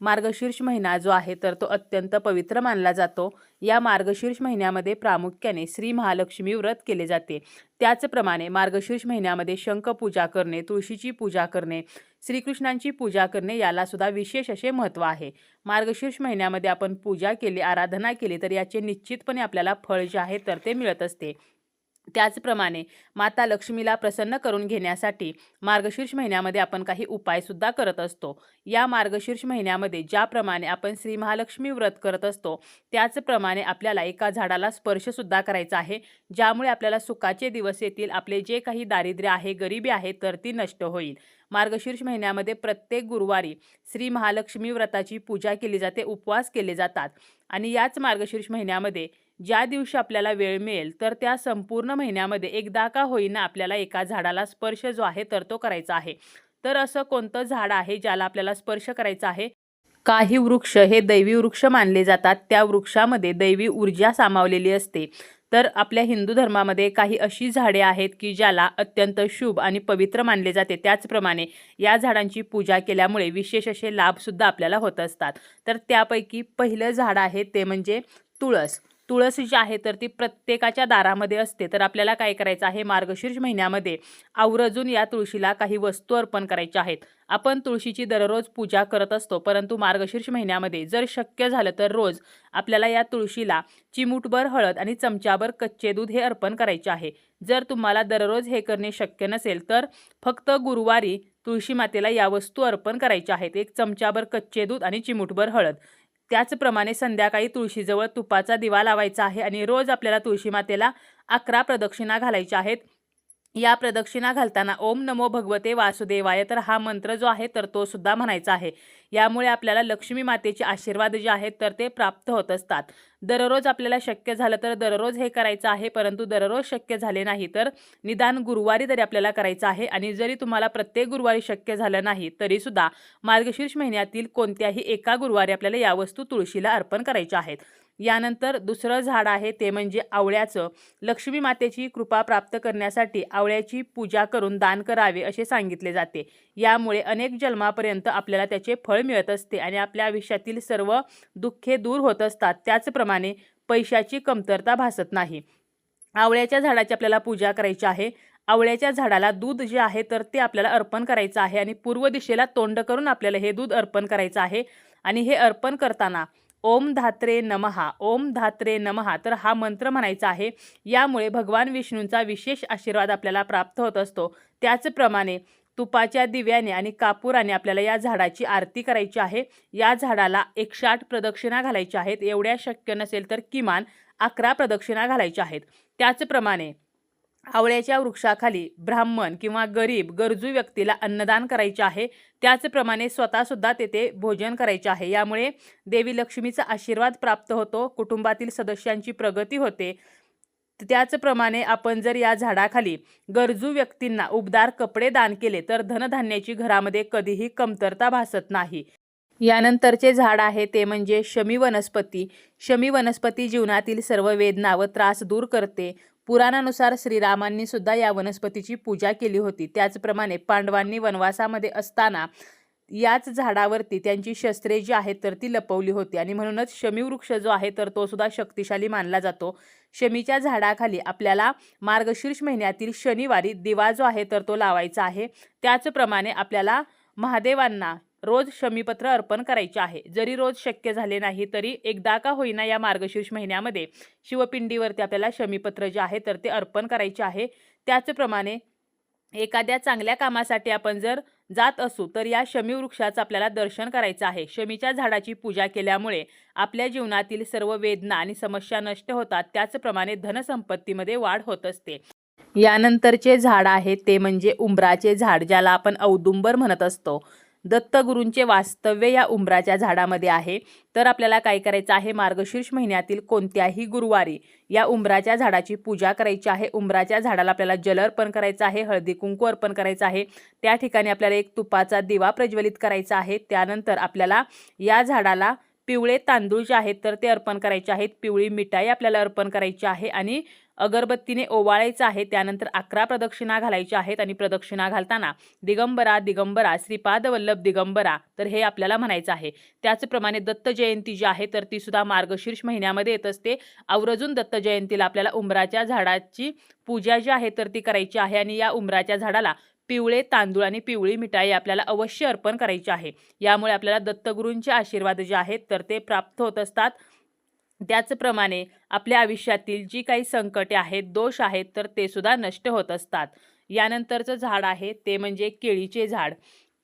मार्गशीर्ष महिना जो आहे तर तो अत्यंत पवित्र मानला जातो. या मार्गशीर्ष महिन्यामध्ये प्रामुख्याने श्री महालक्ष्मी व्रत केले जाते. त्याचप्रमाणे मार्गशीर्ष महिन्यामध्ये शंख पूजा करणे तुळशीची पूजा करणे श्रीकृष्णांची पूजा करणे यालासुद्धा विशेष असे महत्त्व आहे. मार्गशीर्ष महिन्यामध्ये आपण पूजा केली आराधना केली तर याचे निश्चितपणे आपल्याला फळ जे आहे तर ते मिळत असते. त्याचप्रमाणे माता लक्ष्मीला प्रसन्न करून घेण्यासाठी मार्गशीर्ष महिन्यामध्ये आपण काही उपायसुद्धा करत असतो. या मार्गशीर्ष महिन्यामध्ये ज्याप्रमाणे आपण श्री महालक्ष्मी व्रत करत असतो त्याचप्रमाणे आपल्याला एका झाडाला स्पर्शसुद्धा करायचा आहे. ज्यामुळे आपल्याला सुखाचे दिवस येतील आपले जे काही दारिद्र्य आहे गरिबी आहे तर ती नष्ट होईल. मार्गशीर्ष महिन्यामध्ये प्रत्येक गुरुवारी श्री महालक्ष्मी व्रताची पूजा केली जाते उपवास केले जातात. आणि याच मार्गशीर्ष महिन्यामध्ये ज्या दिवशी आपल्याला वेळ मिळेल तर त्या संपूर्ण महिन्यामध्ये एकदा का होईना आपल्याला एका झाडाला स्पर्श जो आहे तर तो करायचा आहे. तर असं कोणतं झाड आहे ज्याला आपल्याला स्पर्श करायचा आहे? काही वृक्ष हे दैवी वृक्ष मानले जातात. त्या वृक्षामध्ये दैवी ऊर्जा सामावलेली असते. तर आपल्या हिंदू धर्मामध्ये काही अशी झाडे आहेत की ज्याला अत्यंत शुभ आणि पवित्र मानले जाते. त्याचप्रमाणे या झाडांची पूजा केल्यामुळे विशेष असे लाभसुद्धा आपल्याला होत असतात. तर त्यापैकी पहिलं झाड आहे ते म्हणजे तुळस. तुळस जी आहे तर ती प्रत्येकाच्या दारामध्ये असते. तर आपल्याला काय करायचं आहे? मार्गशीर्ष महिन्यामध्ये आवर्जून या तुळशीला काही वस्तू अर्पण करायच्या आहेत. आपण तुळशीची दररोज पूजा करत असतो परंतु मार्गशीर्ष महिन्यामध्ये जर शक्य झालं तर रोज आपल्याला या तुळशीला चिमूटभर हळद आणि चमचाभर कच्चे दूध हे अर्पण करायचे आहे. जर तुम्हाला दररोज हे करणे शक्य नसेल तर फक्त गुरुवारी तुळशी मातेला या वस्तू अर्पण करायच्या आहेत. एक चमचाभर कच्चे दूध आणि चिमूटभर हळद. त्याचप्रमाणे संध्याकाळी तुळशीजवळ तुपाचा दिवा लावायचा आहे आणि रोज आपल्याला तुळशी मातेला अकरा प्रदक्षिणा घालायच्या आहेत. या प्रदक्षिणा घालताना ओम नमो भगवते वासुदेवाय. तर हा मंत्र जो आहे तर तो सुद्धा म्हणायचा आहे. यामुळे आपल्याला लक्ष्मी मातेचे आशीर्वाद जे आहेत तर ते प्राप्त होत असतात. दररोज आपल्याला शक्य झालं तर दररोज हे करायचं आहे परंतु दररोज शक्य झाले नाही तर निदान गुरुवारी तरी आपल्याला करायचं आहे. आणि जरी तुम्हाला प्रत्येक गुरुवारी शक्य झालं नाही तरीसुद्धा मार्गशीर्ष महिन्यातील कोणत्याही एका गुरुवारी आपल्याला या वस्तू तुळशीला अर्पण करायच्या आहेत. यानंतर दुसरं झाड आहे ते म्हणजे आवळ्याचं. लक्ष्मी मातेची कृपा प्राप्त करण्यासाठी आवळ्याची पूजा करून दान करावे असे सांगितले जाते. यामुळे अनेक जन्मापर्यंत आपल्याला त्याचे फळ मिळत असते आणि आपल्या आयुष्यातील सर्व दुःखे दूर होत असतात. त्याचप्रमाणे पैशाची कमतरता भासत नाही. आवळ्याच्या झाडाची आपल्याला पूजा करायची आहे. आवळ्याच्या झाडाला दूध जे आहे तर ते आपल्याला अर्पण करायचं आहे आणि पूर्व दिशेला तोंड करून आपल्याला हे दूध अर्पण करायचं आहे. आणि हे अर्पण करताना ओम धात्रे नमहा ओम धात्रे नमहा तर हा मंत्र म्हणायचा आहे. यामुळे भगवान विष्णूंचा विशेष आशीर्वाद आपल्याला प्राप्त होत असतो. त्याचप्रमाणे तुपाच्या दिव्याने आणि कापुराने आपल्याला या झाडाची आरती करायची आहे. या झाडाला एकशे आठ प्रदक्षिणा घालायच्या आहेत. एवढ्या शक्य नसेल तर किमान अकरा प्रदक्षिणा घालायच्या आहेत. त्याचप्रमाणे आवळ्याच्या वृक्षाखाली ब्राह्मण किंवा गरीब गरजू व्यक्तीला अन्नदान करायचे आहे. त्याचप्रमाणे स्वतःसुद्धा तेथे भोजन करायचे आहे. यामुळे देवी लक्ष्मीचा आशीर्वाद प्राप्त होतो कुटुंबातील सदस्यांची प्रगती होते. त्याचप्रमाणे आपण जर या झाडाखाली गरजू व्यक्तींना उबदार कपडे दान केले तर धनधान्याची घरामध्ये कधीही कमतरता भासत नाही. यानंतरचे झाड आहे ते म्हणजे शमी वनस्पती. शमी वनस्पती जीवनातील सर्व वेदना व त्रास दूर करते. पुराणानुसार श्रीरामांनी सुद्धा या वनस्पतीची पूजा केली होती. त्याचप्रमाणे पांडवांनी वनवासामध्ये असताना याच झाडावरती त्यांची शस्त्रे जी आहेत तर ती लपवली होती. आणि म्हणूनच शमीवृक्ष जो आहे तर तो सुद्धा शक्तिशाली मानला जातो. शमीच्या झाडाखाली आपल्याला मार्गशीर्ष महिन्यातील शनिवारी दिवा जो आहे तर तो लावायचा आहे. त्याचप्रमाणे आपल्याला महादेवांना रोज शमीपत्र अर्पण करायचे आहे. जरी रोज शक्य झाले नाही तरी एकदा का होईना या मार्गशीर्ष महिन्यामध्ये शिवपिंडीवरती आपल्याला शमीपत्र जे आहे तर ते अर्पण करायचे आहे. त्याचप्रमाणे एखाद्या चांगल्या कामासाठी आपण जर जात असू तर या शमी वृक्षाचं आपल्याला दर्शन करायचं आहे. शमीच्या झाडाची पूजा केल्यामुळे आपल्या जीवनातील सर्व वेदना आणि समस्या नष्ट होतात. त्याचप्रमाणे धनसंपत्तीमध्ये वाढ होत असते. यानंतरचे झाड आहे ते म्हणजे उंबराचे झाड ज्याला आपण औदुंबर म्हणत असतो. दत्तगुरूंचे वास्तव्य या उंबराच्या झाडामध्ये आहे. तर आपल्याला काय करायचं आहे? मार्गशीर्ष महिन्यातील कोणत्याही गुरुवारी या उंबराच्या झाडाची पूजा करायची आहे. उंबराच्या झाडाला आपल्याला जल अर्पण करायचं आहे हळदी कुंकू अर्पण करायचं आहे. त्या ठिकाणी आपल्याला एक तुपाचा दिवा प्रज्वलित करायचा आहे. त्यानंतर आपल्याला या झाडाला पिवळे तांदूळ जे आहेत तर ते अर्पण करायचे आहेत. पिवळी मिठाई आपल्याला अर्पण करायची आहे आणि अगरबत्तीने ओवाळायचं आहे त्यानंतर अकरा प्रदक्षिणा घालायच्या आहेत आणि प्रदक्षिणा घालताना दिगंबरा दिगंबरा श्रीपाद वल्लभ दिगंबरा तर हे आपल्याला म्हणायचं आहे. त्याचप्रमाणे दत्त जयंती जी आहे तर ती सुद्धा मार्गशीर्ष महिन्यामध्ये येत असते. आवर्जून दत्त जयंतीला आपल्याला उंबराच्या झाडाची पूजा जी आहे तर ती करायची आहे आणि या उंबराच्या झाडाला पिवळे तांदूळ आणि पिवळी मिठाई आपल्याला अवश्य अर्पण करायची आहे. यामुळे आपल्याला दत्तगुरूंचे आशीर्वाद जे आहेत तर ते प्राप्त होत असतात. त्याचप्रमाणे आपल्या आयुष्यातील जी काही संकटे आहेत दोष आहेत तर ते सुद्धा नष्ट होत असतात. यानंतरचं झाड आहे ते म्हणजे केळीचे झाड.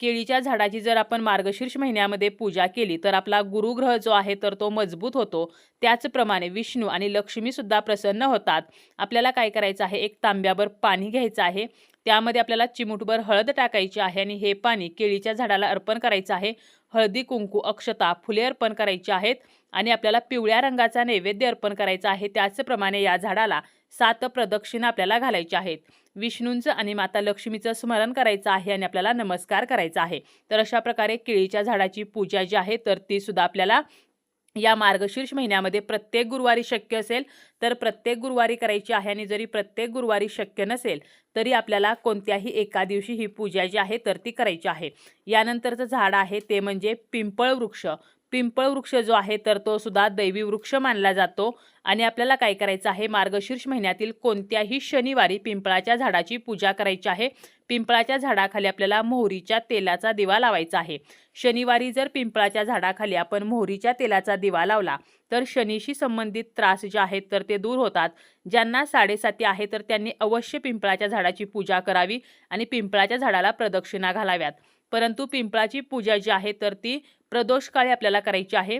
केळीच्या झाडाची जर आपण मार्गशीर्ष महिन्यामध्ये पूजा केली तर आपला गुरुग्रह जो आहे तर तो मजबूत होतो. त्याचप्रमाणे विष्णू आणि लक्ष्मीसुद्धा प्रसन्न होतात. आपल्याला काय करायचं आहे? एक तांब्याभर पाणी घ्यायचं आहे. त्यामध्ये आपल्याला चिमूटभर हळद टाकायची आहे आणि हे पाणी केळीच्या झाडाला अर्पण करायचं आहे. हळदी कुंकू अक्षता फुले अर्पण करायची आहेत आणि आपल्याला पिवळ्या रंगाचा नैवेद्य अर्पण करायचा आहे. त्याचप्रमाणे या झाडाला सात प्रदक्षिणा आपल्याला घालायच्या आहेत. विष्णूंचं आणि माता लक्ष्मीचं स्मरण करायचं आहे आणि आपल्याला नमस्कार करायचा आहे. तर अशा प्रकारे केळीच्या झाडाची पूजा जी आहे तर ती सुद्धा आपल्याला या मार्गशीर्ष महिन्यामध्ये प्रत्येक गुरुवारी शक्य असेल तर प्रत्येक गुरुवारी करायची आहे आणि जरी प्रत्येक गुरुवारी शक्य नसेल तरी आपल्याला कोणत्याही एका दिवशी ही पूजा जी आहे तर ती करायची आहे. यानंतरचं झाड आहे ते म्हणजे पिंपळ वृक्ष. पिंपळ वृक्ष जो आहे तर तो सुद्धा दैवी वृक्ष मानला जातो. आणि आपल्याला काय करायचं आहे मार्गशीर्ष महिन्यातील कोणत्याही शनिवारी पिंपळाच्या झाडाची पूजा करायची आहे. पिंपळाच्या झाडाखाली आपल्याला मोहरीच्या तेलाचा दिवा लावायचा आहे. शनिवारी जर पिंपळाच्या झाडाखाली आपण मोहरीच्या तेलाचा दिवा लावला तर शनीशी संबंधित त्रास जे आहेत तर ते दूर होतात. ज्यांना साडेसाती आहे तर त्यांनी अवश्य पिंपळाच्या झाडाची पूजा करावी आणि पिंपळाच्या झाडाला प्रदक्षिणा घालाव्यात. परंतु पिंपळाची पूजा जी आहे तर ती प्रदोषकाळी आपल्याला करायची आहे.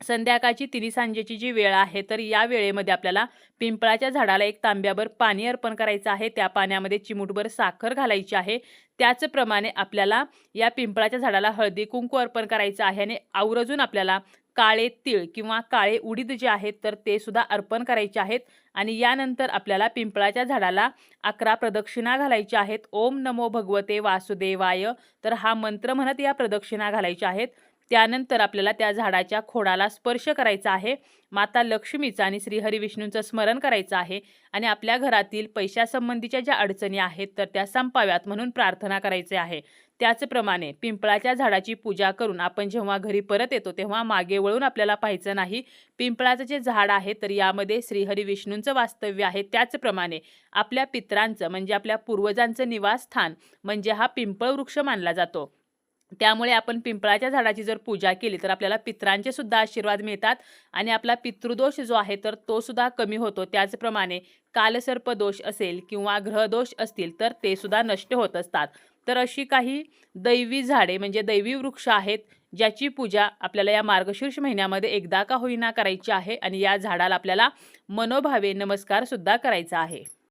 संध्याकाळची तिन्ही सांजेची जी वेळ आहे तर या वेळेमध्ये आपल्याला पिंपळाच्या झाडाला एक तांब्याभर पाणी अर्पण करायचं आहे. त्या पाण्यामध्ये चिमूटभर साखर घालायची आहे. त्याचप्रमाणे आपल्याला या पिंपळाच्या झाडाला हळदी कुंकू अर्पण करायचं आहे आणि आवर्जून आपल्याला काळे तीळ किंवा काळे उडीद जे आहेत तर ते सुद्धा अर्पण करायचे आहेत. आणि यानंतर आपल्याला पिंपळाच्या झाडाला अकरा प्रदक्षिणा घालायच्या आहेत. ओम नमो भगवते वासुदेवाय. तर हा मंत्र म्हणत या प्रदक्षिणा घालायच्या आहेत. त्यानंतर आपल्याला त्या झाडाच्या खोडाला स्पर्श करायचा आहे. माता लक्ष्मीचं आणि श्रीहरी विष्णूंचं स्मरण करायचं आहे. आणि आपल्या घरातील पैशासंबंधीच्या ज्या अडचणी आहेत तर त्या संपाव्यात म्हणून प्रार्थना करायचे आहे. त्याचप्रमाणे पिंपळाच्या झाडाची पूजा करून आपण जेव्हा घरी परत येतो तेव्हा मागे वळून आपल्याला पाहायचं नाही. पिंपळाचं जे झाड आहे तर यामध्ये श्रीहरी विष्णूंचं वास्तव्य आहे. त्याचप्रमाणे आपल्या पित्रांचं म्हणजे आपल्या पूर्वजांचं निवासस्थान म्हणजे हा पिंपळ वृक्ष मानला जातो. त्यामुळे आपण पिंपळाच्या झाडाची जर पूजा केली तर आपल्याला पित्रांचे सुद्धा आशीर्वाद मिळतात आणि आपला पितृदोष जो आहे तर तो सुद्धा कमी होतो. त्याचप्रमाणे कालसर्पदोष असेल किंवा ग्रहदोष असतील तर ते सुद्धा नष्ट होत असतात. तर अशी काही दैवी झाडे म्हणजे दैवी वृक्ष आहेत ज्याची पूजा आपल्याला या मार्गशीर्ष महिन्यामध्ये एकदा का होईना करायची आहे आणि या झाडाला आपल्याला मनोभावे नमस्कार सुद्धा करायचा आहे.